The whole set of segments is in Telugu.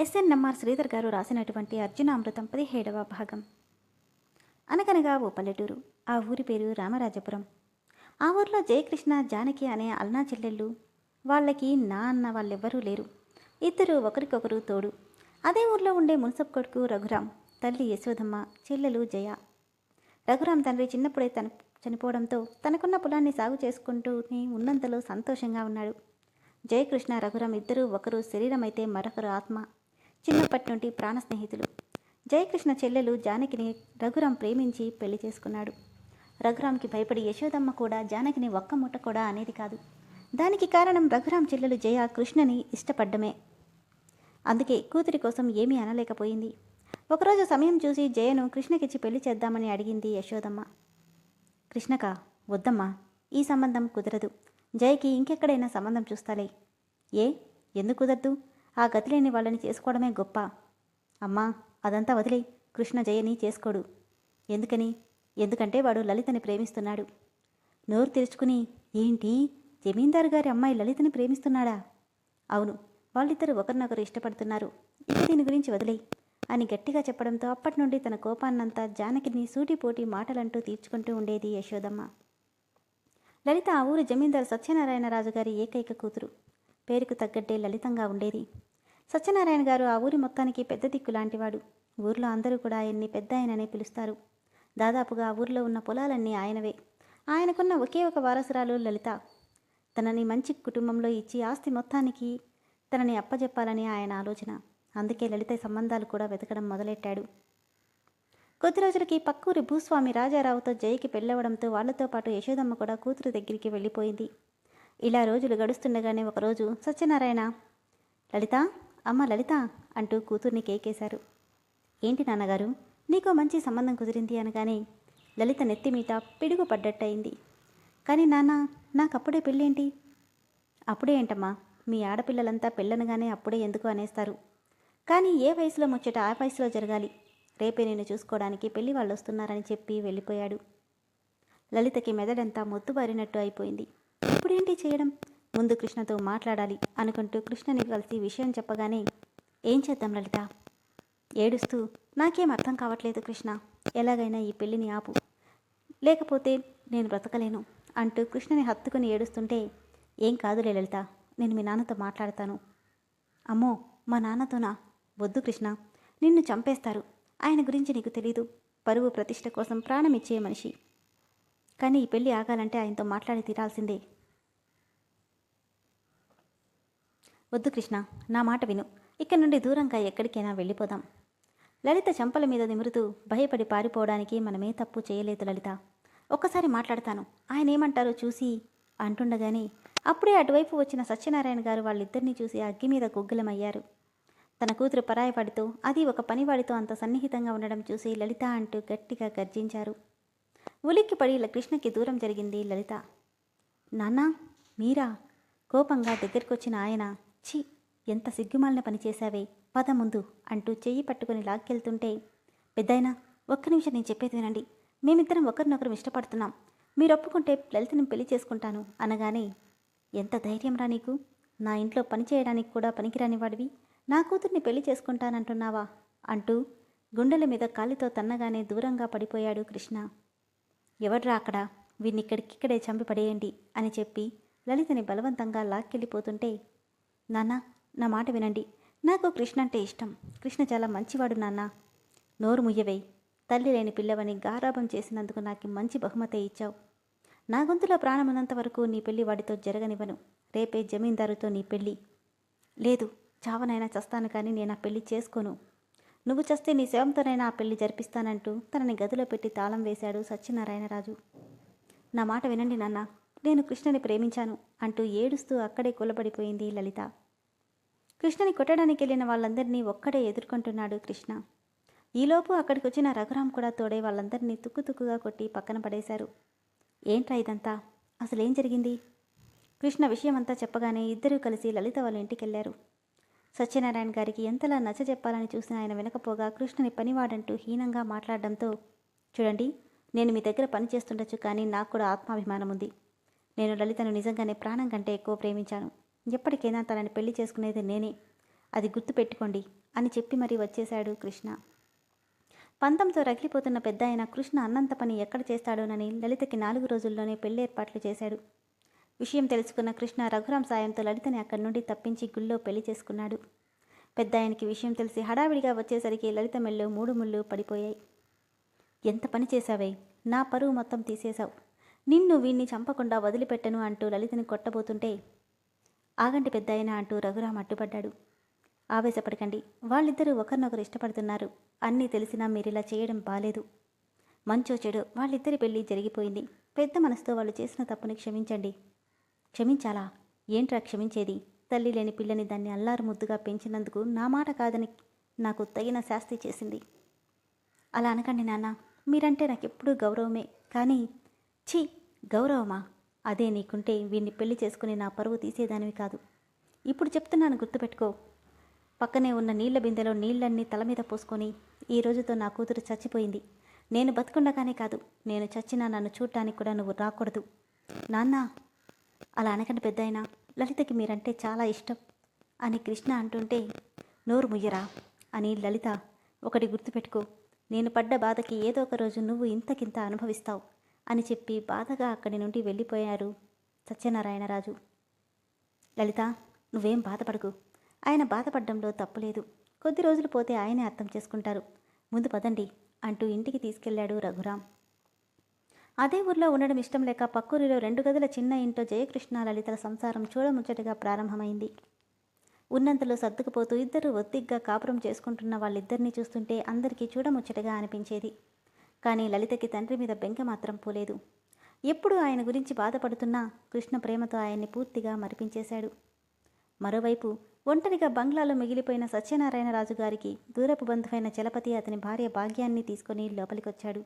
ఎస్ఎన్ శ్రీధర్ గారు రాసినటువంటి అర్జునామృతం పదిహేడవ భాగం. అనగనగా ఓ పల్లెటూరు ఆ ఊరి పేరు రామరాజపురం. ఆ ఊర్లో జయకృష్ణ జానకి అనే అల్నా చెల్లెళ్ళు. వాళ్ళకి నా అన్న వాళ్ళెవ్వరూ లేరు. ఇద్దరు ఒకరికొకరు తోడు. అదే ఊర్లో ఉండే మున్సబ్ కొడుకు రఘురాం తల్లి యశోదమ్మ చెల్లెలు జయ. రఘురాం తండ్రి చిన్నప్పుడే తన చనిపోవడంతో తనకున్న పొలాన్ని సాగు చేసుకుంటూనే ఉన్నంతలో సంతోషంగా ఉన్నాడు. జయకృష్ణ రఘురాం ఇద్దరూ ఒకరు శరీరమైతే మరొకరు ఆత్మ. చిన్నప్పటి నుండి ప్రాణ స్నేహితులు. జయకృష్ణ చెల్లెలు జానకిని రఘురాం ప్రేమించి పెళ్ళి చేసుకున్నాడు. రఘురాంకి భయపడి యశోదమ్మ కూడా జానకిని ఒక్క ముట్ట కూడా అనేది కాదు. దానికి కారణం రఘురాం చెల్లెలు జయ కృష్ణని ఇష్టపడ్డమే. అందుకే కూతురి కోసం ఏమీ అనలేకపోయింది. ఒకరోజు సమయం చూసి జయను కృష్ణకిచ్చి పెళ్ళి చేద్దామని అడిగింది యశోదమ్మ. కృష్ణక వద్దమ్మా ఈ సంబంధం కుదరదు. జయకి ఇంకెక్కడైనా సంబంధం చూస్తాలే. ఏ? ఎందుకు కుదరదు? ఆ గతి లేని వాళ్ళని చేసుకోవడమే గొప్ప. అమ్మా అదంతా వదిలే కృష్ణ జయని చేసుకోడు. ఎందుకని? ఎందుకంటే వాడు లలితని ప్రేమిస్తున్నాడు. నోరు తెరుచుకుని ఏంటి? జమీందారు గారి అమ్మాయి లలితని ప్రేమిస్తున్నాడా? అవును. వాళ్ళిద్దరూ ఒకరినొకరు ఇష్టపడుతున్నారు. ఇక దీని గురించి వదిలే అని గట్టిగా చెప్పడంతో అప్పటి నుండి తన కోపాన్నంతా జానకిని సూటిపోటి మాటలంటూ తీర్చుకుంటూ ఉండేది యశోదమ్మ. లలిత ఆ ఊరు జమీందారు సత్యనారాయణరాజు గారి ఏకైక కూతురు. పేరుకు తగ్గట్టే లలితంగా ఉండేది. సత్యనారాయణ గారు ఆ ఊరి మొత్తానికి పెద్ద దిక్కు లాంటివాడు. ఊర్లో అందరూ కూడా ఆయన్ని పెద్ద ఆయననే పిలుస్తారు. దాదాపుగా ఆ ఊర్లో ఉన్న పొలాలన్నీ ఆయనవే. ఆయనకున్న ఒకే ఒక వారసురాలు లలిత. తనని మంచి కుటుంబంలో ఇచ్చి ఆస్తి మొత్తానికి తనని అప్పజెప్పాలని ఆయన ఆలోచన. అందుకే లలిత సంబంధాలు కూడా వెతకడం మొదలెట్టాడు. కొద్ది రోజులకి పక్కూరి భూస్వామి రాజారావుతో జయకి పెళ్ళవడంతో వాళ్ళతో పాటు యశోదమ్మ కూడా కూతురు దగ్గరికి వెళ్ళిపోయింది. ఇలా రోజులు గడుస్తుండగానే ఒకరోజు సత్యనారాయణ లలిత అమ్మ లలిత అంటూ కూతుర్ని కేకేశారు. ఏంటి నాన్నగారు? నీకో మంచి సంబంధం కుదిరింది అనగానే లలిత నెత్తి మీద పిడుగు పడ్డట్టయింది కానీ నాన్న నాకప్పుడే పెళ్ళేంటి? అప్పుడే ఏంటమ్మా? మీ ఆడపిల్లలంతా పెళ్ళనగానే అప్పుడే ఎందుకు అనేస్తారు. కానీ ఏ వయసులో ముచ్చట ఆ వయసులో జరగాలి. రేపే నేను చూసుకోవడానికి పెళ్ళి వాళ్ళు వస్తున్నారని చెప్పి వెళ్ళిపోయాడు. లలితకి మెదడంతా మొత్తుబారినట్టు అయిపోయింది. ఇప్పుడేంటి చేయడం? ముందు కృష్ణతో మాట్లాడాలి అనుకుంటూ కృష్ణని కలిసి విషయం చెప్పగానే ఏం చేద్దాం లలిత? ఏడుస్తూ నాకేం అర్థం కావట్లేదు కృష్ణ. ఎలాగైనా ఈ పెళ్ళిని ఆపు. లేకపోతే నేను బ్రతకలేను అంటూ కృష్ణని హత్తుకుని ఏడుస్తుంటే ఏం కాదులే లలిత. నేను మీ నాన్నతో మాట్లాడతాను. అమ్మో మా నాన్నతోనా? వద్దు కృష్ణ. నిన్ను చంపేస్తారు. ఆయన గురించి నీకు తెలీదు. పరువు ప్రతిష్ట కోసం ప్రాణం ఇచ్చే మనిషి. కానీ ఈ పెళ్ళి ఆగాలంటే ఆయనతో మాట్లాడి తీరాల్సిందే. వద్దు కృష్ణ నా మాట విను. ఇక్కడి నుండి దూరంగా ఎక్కడికైనా వెళ్ళిపోదాం. లలిత చెంపల మీద నిమురుతూ భయపడి పారిపోవడానికి మనమే తప్పు చేయలేదు లలిత. ఒక్కసారి మాట్లాడతాను. ఆయన ఏమంటారో చూసి అంటుండగానే అప్పుడే అటువైపు వచ్చిన సత్యనారాయణ గారు వాళ్ళిద్దరినీ చూసి అగ్గి మీద గుగ్గులమయ్యారు. తన కూతురు పరాయపడితో అది ఒక పనివాడితో అంత సన్నిహితంగా ఉండడం చూసి లలిత అంటూ గట్టిగా గర్జించారు. ఉలిక్కి పడి కృష్ణకి దూరం జరిగింది లలిత. నాన్నా మీరా? కోపంగా దగ్గరకొచ్చిన ఆయన ఛీ ఎంత సిగ్గుమాలిన పని చేశావే? పద ముందు అంటూ చెయ్యి పట్టుకుని లాక్కెళ్తుంటే పెద్దయినా ఒక్క నిమిషం నేను చెప్పేది వినండి. మేమిద్దరం ఒకరినొకరు ఇష్టపడుతున్నాం. మీరు ఒప్పుకుంటే లలితని పెళ్ళి చేసుకుంటాను అనగానే ఎంత ధైర్యం రా నీకు? నా ఇంట్లో పని చేయడానికి కూడా పనికిరాని వాడివి. నా కూతుర్ని పెళ్ళి చేసుకుంటానంటున్నావా? అంటూ గుండెల మీద కాలితో తన్నగానే దూరంగా పడిపోయాడు కృష్ణ. ఎవడ్రా అక్కడ? వీడిని ఇక్కడికిక్కడే చంపి పడేయండి అని చెప్పి లలితని బలవంతంగా లాక్కెళ్ళిపోతుంటే నాన్న నా మాట వినండి. నాకు కృష్ణ అంటే ఇష్టం. కృష్ణ చాలా మంచివాడు నాన్న. నోరు ముయ్యవే. తల్లి లేని పిల్లవని గారాభం చేసినందుకు నాకు మంచి బహుమతే ఇచ్చావు. నా గొంతులో ప్రాణమున్నంత వరకు నీ పెళ్ళి వాడితో జరగనివ్వను. రేపే జమీందారుతో నీ పెళ్ళి లేదు చావనైనా చస్తాను కానీ నేను ఆ పెళ్ళి చేసుకోను. నువ్వు చస్తే నీ శవంతోనైనా ఆ పెళ్ళి జరిపిస్తానంటూ తనని గదిలో పెట్టి తాళం వేశాడు సత్యనారాయణరాజు. నా మాట వినండి నాన్న. నేను కృష్ణని ప్రేమించాను అంటూ ఏడుస్తూ అక్కడే కూలబడిపోయింది లలిత. కృష్ణని కొట్టడానికి వెళ్ళిన వాళ్ళందరినీ ఒక్కడే ఎదుర్కొంటున్నాడు కృష్ణ. ఈలోపు అక్కడికి వచ్చిన రఘురాం కూడా తోడే వాళ్ళందరినీ తుక్కుతుక్కుగా కొట్టి పక్కన పడేశారు. ఏంట్రా ఇదంతా? అసలేం జరిగింది? కృష్ణ విషయమంతా చెప్పగానే ఇద్దరూ కలిసి లలిత వాళ్ళ ఇంటికెళ్ళారు. సత్యనారాయణ గారికి ఎంతలా నచ్చ చెప్పాలని చూసిన ఆయన వెనకపోగా కృష్ణని పనివాడంటూ హీనంగా మాట్లాడడంతో చూడండి నేను మీ దగ్గర పని చేస్తుండొచ్చు కానీ నాకు కూడా ఆత్మాభిమానం ఉంది నేను లలితను నిజంగానే ప్రాణం కంటే ఎక్కువ ప్రేమించాను. ఎప్పటికైనా తనని పెళ్ళి చేసుకునేది నేనే. అది గుర్తుపెట్టుకోండి అని చెప్పి మరీ వచ్చేశాడు కృష్ణ. పంతంతో రగిలిపోతున్న పెద్ద ఆయన కృష్ణ అన్నంత పని ఎక్కడ చేస్తాడోనని లలితకి నాలుగు రోజుల్లోనే పెళ్ళి ఏర్పాట్లు చేశాడు. విషయం తెలుసుకున్న కృష్ణ రఘురాం సాయంతో లలితని అక్కడి నుండి తప్పించి గుళ్ళో పెళ్ళి చేసుకున్నాడు. పెద్ద ఆయనకి విషయం తెలిసి హడావిడిగా వచ్చేసరికి లలిత మెల్లో మూడు ముళ్ళు పడిపోయాయి. ఎంత పని చేశావే? నా పరువు మొత్తం తీసేశావు. నిన్ను వీణ్ణి చంపకుండా వదిలిపెట్టను అంటూ లలితని కొట్టబోతుంటే ఆగంటి పెద్దాయన అంటూ రఘురాం అడ్డుపడ్డాడు. ఆవేశపడకండి. వాళ్ళిద్దరూ ఒకరినొకరు ఇష్టపడుతున్నారు. అన్నీ తెలిసినా మీరిలా చేయడం బాలేదు. మంచో చెడు వాళ్ళిద్దరి పెళ్ళి జరిగిపోయింది. పెద్ద మనసుతో వాళ్ళు చేసిన తప్పుని క్షమించండి. క్షమించాలా? ఏంట్రా క్షమించేది? తల్లి లేని పిల్లని దాన్ని అల్లారు ముద్దుగా పెంచినందుకు నా మాట కాదని నాకు తగిన శాస్తి చేసింది. అలా అనకండి నాన్న. మీరంటే నాకెప్పుడూ గౌరవమే. కానీ ఛీ గౌరవమా? అదే నీకుంటే వీడిని పెళ్ళి చేసుకుని నా పరువు తీసేదానివి కాదు. ఇప్పుడు చెప్తున్నాను గుర్తుపెట్టుకో. పక్కనే ఉన్న నీళ్ళ బిందెలో నీళ్ళన్నీ తల మీద పోసుకొని ఈ రోజుతో నా కూతురు చచ్చిపోయింది. నేను బతుకుండగానే కాదు నేను చచ్చినా నన్ను చూడటానికి కూడా నువ్వు రాకూడదు. నాన్న అలా అనకండి పెద్దయినా లలితకి మీరంటే చాలా ఇష్టం అని కృష్ణ అంటుంటే నోరు ముయ్యరా అని లలిత ఒకటి గుర్తుపెట్టుకో. నేను పడ్డ బాధకి ఏదో ఒక రోజు నువ్వు ఇంతకింత అనుభవిస్తావు. అని చెప్పి బాధగా అక్కడి నుండి వెళ్ళిపోయారు సత్యనారాయణరాజు. లలిత నువ్వేం బాధపడకు. ఆయన బాధపడడంలో తప్పులేదు. కొద్ది రోజులు పోతే ఆయనే అర్థం చేసుకుంటారు. ముందు పదండి అంటూ ఇంటికి తీసుకెళ్ళాడు రఘురాం. అదే ఊర్లో ఉండడం ఇష్టం లేక పక్కూరిలో రెండు గదుల చిన్న ఇంట్లో జయకృష్ణ లలితల సంసారం చూడముచ్చటగా ప్రారంభమైంది. ఉన్నంతలో సర్దుకుపోతూ ఇద్దరు ఒత్తిగ్గా కాపురం చేసుకుంటున్న వాళ్ళిద్దరినీ చూస్తుంటే అందరికీ చూడముచ్చటగా అనిపించేది. కానీ లలితకి తండ్రి మీద బెంక మాత్రం పోలేదు. ఎప్పుడు ఆయన గురించి బాధపడుతున్నా కృష్ణ ప్రేమతో ఆయన్ని పూర్తిగా మరిపించేశాడు. మరోవైపు ఒంటరిగా బంగ్లాలో మిగిలిపోయిన సత్యనారాయణరాజు గారికి దూరపు బంధువైన చలపతి అతని భార్య భాగ్యాన్ని తీసుకొని లోపలికొచ్చాడు.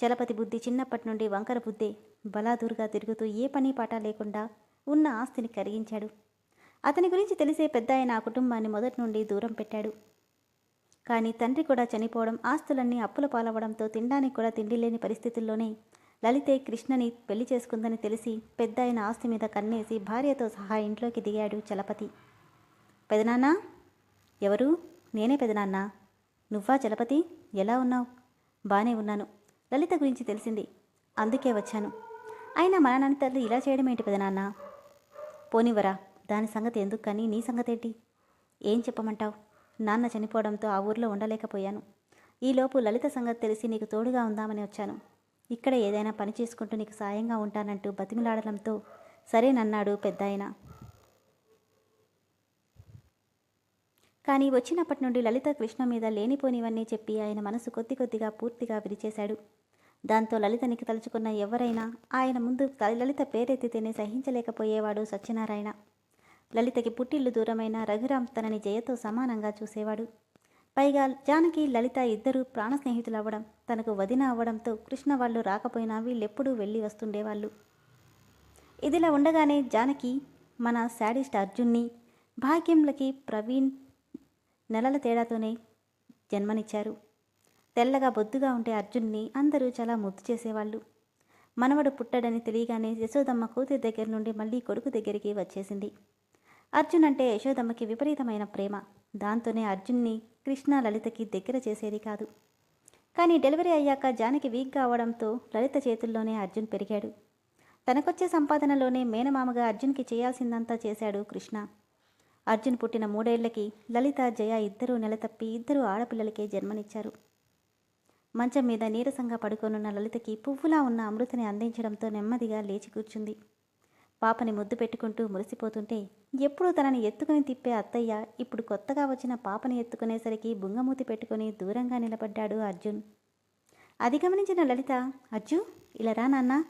చలపతి బుద్ధి చిన్నప్పటి నుండి వంకర బుద్ధే. బలాదూరుగా తిరుగుతూ ఏ పని పాట లేకుండా ఉన్న ఆస్తిని కరిగించాడు. అతని గురించి తెలిసే పెద్ద ఆయన ఆ కుటుంబాన్ని మొదటి నుండి దూరం పెట్టాడు. కానీ తండ్రి కూడా చనిపోవడం ఆస్తులన్నీ అప్పుల పాలవడంతో తినడానికి కూడా తిండి లేని పరిస్థితుల్లోనే లలితే కృష్ణని పెళ్ళి చేసుకుందని తెలిసి పెద్ద ఆయన ఆస్తి మీద కన్నేసి భార్యతో సహా ఇంట్లోకి దిగాడు చలపతి. పెదనాన్న? ఎవరు? నేనే పెదనాన్న. నువ్వా చలపతి? ఎలా ఉన్నావు? బానే ఉన్నాను. లలిత గురించి తెలిసింది. అందుకే వచ్చాను. అయినా మన నాన్న తల్లి ఇలా చేయడం ఏంటి పెదనాన్న? పోనివరా దాని సంగతి ఎందుకు కానీ నీ సంగతి ఏంటి ఏం చెప్పమంటావు? నాన్న చనిపోవడంతో ఆ ఊర్లో ఉండలేకపోయాను. ఈలోపు లలిత సంగతి తెలిసి నీకు తోడుగా ఉందామని వచ్చాను. ఇక్కడ ఏదైనా పని చేసుకుంటూ నీకు సాయంగా ఉంటానంటూ బతిమిలాడడంతో సరేనన్నాడు పెద్ద ఆయన కానీ వచ్చినప్పటి నుండి లలిత కృష్ణ మీద లేనిపోనివన్నీ చెప్పి ఆయన మనసు కొద్ది కొద్దిగా పూర్తిగా విరిచేశాడు. దాంతో లలితనికి తలుచుకున్న ఎవరైనా ఆయన ముందు త- లలిత పేరెత్తితేనే సహించలేకపోయేవాడు సత్యనారాయణ. లలితకి పుట్టిల్లు దూరమైన రఘురామ్ తనని జయతో సమానంగా చూసేవాడు. పైగా జానకి లలిత ఇద్దరూ ప్రాణ స్నేహితులు తనకు వదిన అవ్వడంతో కృష్ణ వాళ్ళు రాకపోయినా వీళ్ళెప్పుడూ వెళ్ళి వస్తుండేవాళ్ళు. ఇదిలా ఉండగానే జానకి మన శాడిస్ట్ అర్జున్ని భాగ్యంలకి ప్రవీణ్ నెలల తేడాతోనే జన్మనిచ్చారు. తెల్లగా బొద్దుగా ఉండే అర్జున్ని అందరూ చాలా ముద్దు చేసేవాళ్ళు. మనవడు పుట్టాడని తెలియగానే యశోదమ్మ కూతురి దగ్గర నుండి మళ్ళీ కొడుకు దగ్గరికి వచ్చేసింది. అర్జున్ అంటే యశోదమ్మకి విపరీతమైన ప్రేమ. దాంతోనే అర్జున్ని కృష్ణ లలితకి దగ్గర చేసేది కాదు. కానీ డెలివరీ అయ్యాక జానకి వీక్గా అవడంతో లలిత చేతుల్లోనే అర్జున్ పెరిగాడు. తనకొచ్చే సంపాదనలోనే మేనమామగా అర్జున్కి చేయాల్సిందంతా చేశాడు కృష్ణ. అర్జున్ పుట్టిన మూడేళ్ళకి లలిత జయ ఇద్దరూ నెలతప్పి ఇద్దరు ఆడపిల్లలకే జన్మనిచ్చారు. మంచం మీద నీరసంగా పడుకోనున్న లలితకి పువ్వులా ఉన్న అమృతని అందించడంతో నెమ్మదిగా లేచి కూర్చుంది. పాపని ముద్దు పెట్టుకుంటూ మురిసిపోతుంటే ఎప్పుడూ తనని ఎత్తుకుని తిప్పే అత్తయ్య ఇప్పుడు కొత్తగా వచ్చిన పాపని ఎత్తుకునేసరికి బుంగమూతి పెట్టుకుని దూరంగా నిలబడ్డాడు అర్జున్. అది గమనించిన లలిత అర్జు ఇలా రా నాన్న.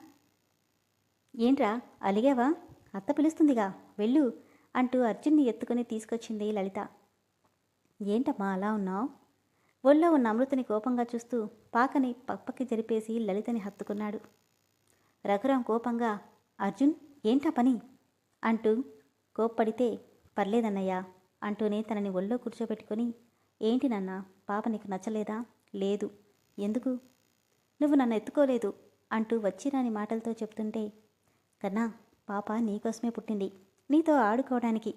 ఏంట్రా అలిగావా? అత్త పిలుస్తుందిగా వెళ్ళు అంటూ అర్జున్ని ఎత్తుకుని తీసుకొచ్చింది లలిత. ఏంటమ్మా అలా ఉన్నావు? ఒళ్ళో ఉన్న అమృతని కోపంగా చూస్తూ పాకని పక్కకి జరిపేసి లలితని హత్తుకున్నాడు. రఘురాం కోపంగా అర్జున్ ఏంటా పని? అంటూ కోప్పడితే పర్లేదన్నయ్యా అంటూనే తనని ఒళ్ళో కూర్చోబెట్టుకొని ఏంటి నాన్న పాప నీకు నచ్చలేదా? లేదు. ఎందుకు? నువ్వు నన్ను ఎత్తుకోలేదు అంటూ వచ్చిరాని మాటలతో చెప్తుంటే కన్నా పాప నీకోసమే పుట్టింది. నీతో ఆడుకోవడానికి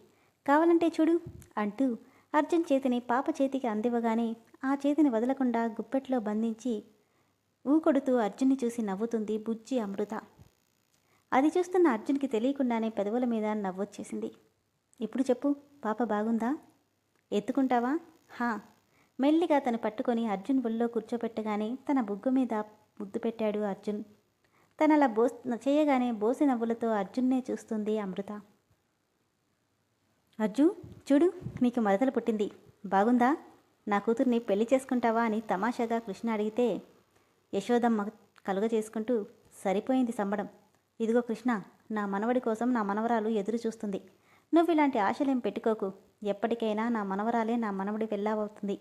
కావాలంటే చూడు అంటూ అర్జున్ చేతిని పాప చేతికి అందివ్వగానే ఆ చేతిని వదలకుండా గుప్పెట్లో బంధించి ఊకొడుతూ అర్జున్ని చూసి నవ్వుతుంది బుజ్జి అమృత. అది చూస్తున్న అర్జున్కి తెలియకుండానే పెదవుల మీద నవ్వొచ్చేసింది. ఇప్పుడు చెప్పు పాప బాగుందా? ఎత్తుకుంటావా? హా. మెల్లిగా తను పట్టుకొని అర్జున్ ఒళ్ళో కూర్చోబెట్టగానే తన బుగ్గ మీద ముద్దు పెట్టాడు అర్జున్. తను అలా బోస్ చేయగానే బోసి నవ్వులతో అర్జున్నే చూస్తుంది అమృత. అర్జు చూడు నీకు మరదలు పుట్టింది. బాగుందా? నా కూతుర్ని పెళ్ళి చేసుకుంటావా అని తమాషాగా కృష్ణ అడిగితే యశోదమ్మ కలుగ చేసుకుంటూ సరిపోయింది సంబడం. ఇదిగో కృష్ణ నా మనవడి కోసం నా మనవరాలు ఎదురు చూస్తుంది. నువ్వు ఇలాంటి ఆశలేం పెట్టుకోకు. ఎప్పటికైనా నా మనవరాలే నా మనవడి వెళ్ళావవుతుంది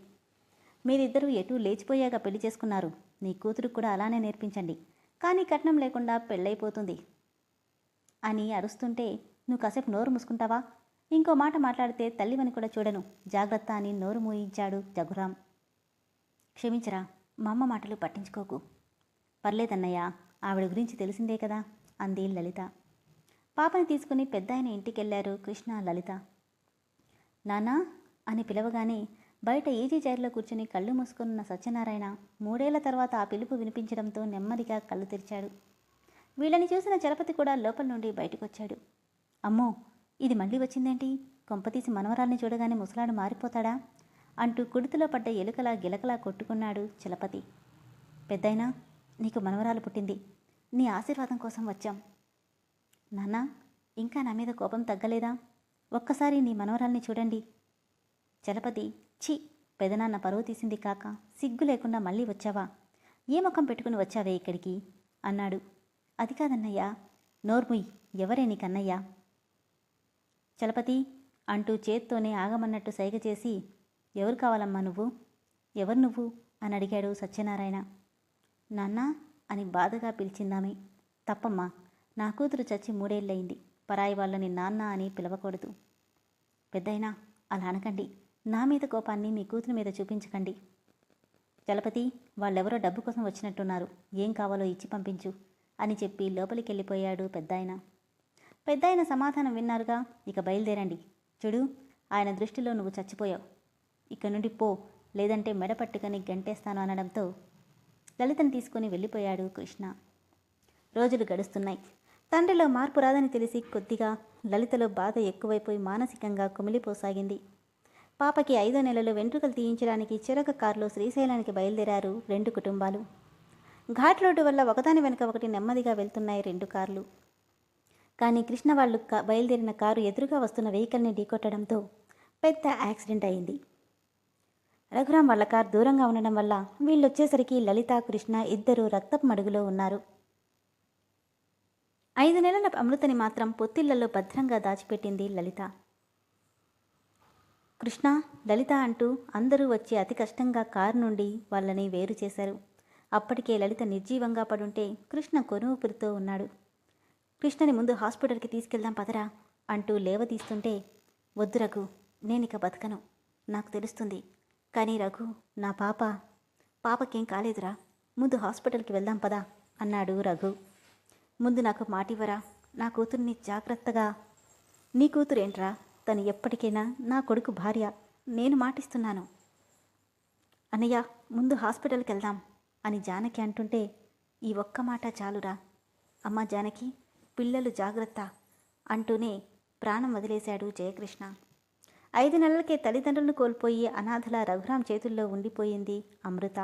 మీరిద్దరూ ఎటు లేచిపోయాక పెళ్ళి చేసుకున్నారు. నీ కూతురు కూడా అలానే నేర్పించండి. కానీ కట్నం లేకుండా పెళ్ళైపోతుంది. అని అరుస్తుంటే నువ్వు కాసేపు నోరు మూసుకుంటావా? ఇంకో మాట మాట్లాడితే తల్లివని కూడా చూడను. జాగ్రత్త అని నోరు మూయించాడు జగురాం క్షమించరా మా అమ్మ మాటలు పట్టించుకోకు. పర్లేదన్నయ్య ఆవిడ గురించి తెలిసిందే కదా. అంది లలిత. పాపని తీసుకుని పెద్ద ఆయన ఇంటికెళ్ళారు కృష్ణ లలిత. నానా అని పిలవగానే బయట ఈజీ చైర్లో కూర్చుని కళ్ళు మూసుకున్న సత్యనారాయణ మూడేళ్ళ తర్వాత ఆ పిలుపు వినిపించడంతో నెమ్మదిగా కళ్ళు తెరిచాడు. వీళ్ళని చూసిన చలపతి కూడా లోపల నుండి బయటకొచ్చాడు. అమ్మో ఇది మళ్ళీ వచ్చిందేంటి? కొంపతీసి మనవరాల్ని చూడగానే ముసలాడు మారిపోతాడా? అంటూ కుడితిలో పడ్డ ఎలుకలా గిలకలా కొట్టుకున్నాడు చలపతి. పెద్దయినా నీకు మనవరాలు పుట్టింది. నీ ఆశీర్వాదం కోసం వచ్చాం. నాన్న ఇంకా నా మీద కోపం తగ్గలేదా? ఒక్కసారి నీ మనవరాల్ని చూడండి. చలపతి ఛీ! పెదనాన్న పరువు తీసింది కాక సిగ్గు లేకుండా మళ్ళీ వచ్చావా? ఏ ముఖం పెట్టుకుని వచ్చావే ఇక్కడికి? అన్నాడు. అది కాదన్నయ్యా నోర్ముయ్ ఎవరే నీకన్నయ్యా చలపతి అంటూ చేత్తోనే ఆగమన్నట్టు సైగ చేసి ఎవరు కావాలమ్మా నువ్వు? ఎవరు నువ్వు? అని అడిగాడు సత్యనారాయణ. నాన్న అని బాధగా పిలిచిందామె. తప్పమ్మా నా కూతురు చచ్చి మూడేళ్ళయింది. పరాయి వాళ్ళని నాన్న అని పిలవకూడదు. పెద్దయినా అలా అనకండి. నా మీద కోపాన్ని మీ కూతురు మీద చూపించకండి. చలపతి వాళ్ళెవరో డబ్బు కోసం వచ్చినట్టున్నారు. ఏం కావాలో ఇచ్చి పంపించు. అని చెప్పి లోపలికి వెళ్ళిపోయాడు పెద్దాయన. పెద్దాయన సమాధానం విన్నారుగా. ఇక బయలుదేరండి. చూడు ఆయన దృష్టిలో నువ్వు చచ్చిపోయావు. ఇక నుండి పో. లేదంటే మెడ పట్టుకొని గంటేస్తాను అనడంతో లలితను తీసుకుని వెళ్ళిపోయాడు కృష్ణ. రోజులు గడుస్తున్నాయి. తండ్రిలో మార్పు రాదని తెలిసి కొద్దిగా లలితలో బాధ ఎక్కువైపోయి మానసికంగా కుమిలిపోసాగింది. పాపకి ఐదో నెలలో వెంట్రుకలు తీయించడానికి చిరక కారులో శ్రీశైలానికి బయలుదేరారు రెండు కుటుంబాలు. ఘాట్ రోడ్డు వల్ల ఒకదాని వెనుక ఒకటి నెమ్మదిగా వెళ్తున్నాయి రెండు కార్లు. కానీ కృష్ణ వాళ్ళు బయలుదేరిన కారు ఎదురుగా వస్తున్న వెహికల్ని ఢీకొట్టడంతో పెద్ద యాక్సిడెంట్ అయింది. రఘురాం వాళ్ళ కార్ దూరంగా ఉండడం వల్ల వీళ్ళొచ్చేసరికి లలిత కృష్ణ ఇద్దరు రక్తపు మడుగులో ఉన్నారు. ఐదు నెలల అమృతని మాత్రం పొత్తిళ్ళలో భద్రంగా దాచిపెట్టింది లలిత. కృష్ణ లలిత అంటూ అందరూ వచ్చి అతి కష్టంగా కారు నుండి వాళ్ళని వేరు చేశారు. అప్పటికే లలిత నిర్జీవంగా పడుంటే కృష్ణ కొనుపురితో ఉన్నాడు. కృష్ణని ముందు హాస్పిటల్కి తీసుకెళ్దాం పదరా అంటూ లేవదీస్తుంటే వద్దు రఘు నేనిక బతకను. నాకు తెలుస్తుంది. కానీ రఘు నా పాప పాపకేం కాలేదురా. ముందు హాస్పిటల్కి వెళ్దాం పదా అన్నాడు రఘు. ముందు నాకు మాటివ్వరా నా కూతుర్ని జాగ్రత్తగా. నీ కూతురేంట్రా? తను ఎప్పటికైనా నా కొడుకు భార్య నేను మాటిస్తున్నాను. అన్నయ్య ముందు హాస్పిటల్కి వెళ్దాం అని జానకి అంటుంటే ఈ ఒక్క మాట చాలురా. అమ్మ జానకి పిల్లలు జాగ్రత్త అంటూనే ప్రాణం వదిలేశాడు జయకృష్ణ. ఐదు నెలలకే తల్లిదండ్రులను కోల్పోయి అనాథల రఘురాం చేతుల్లో ఉండిపోయింది అమృత.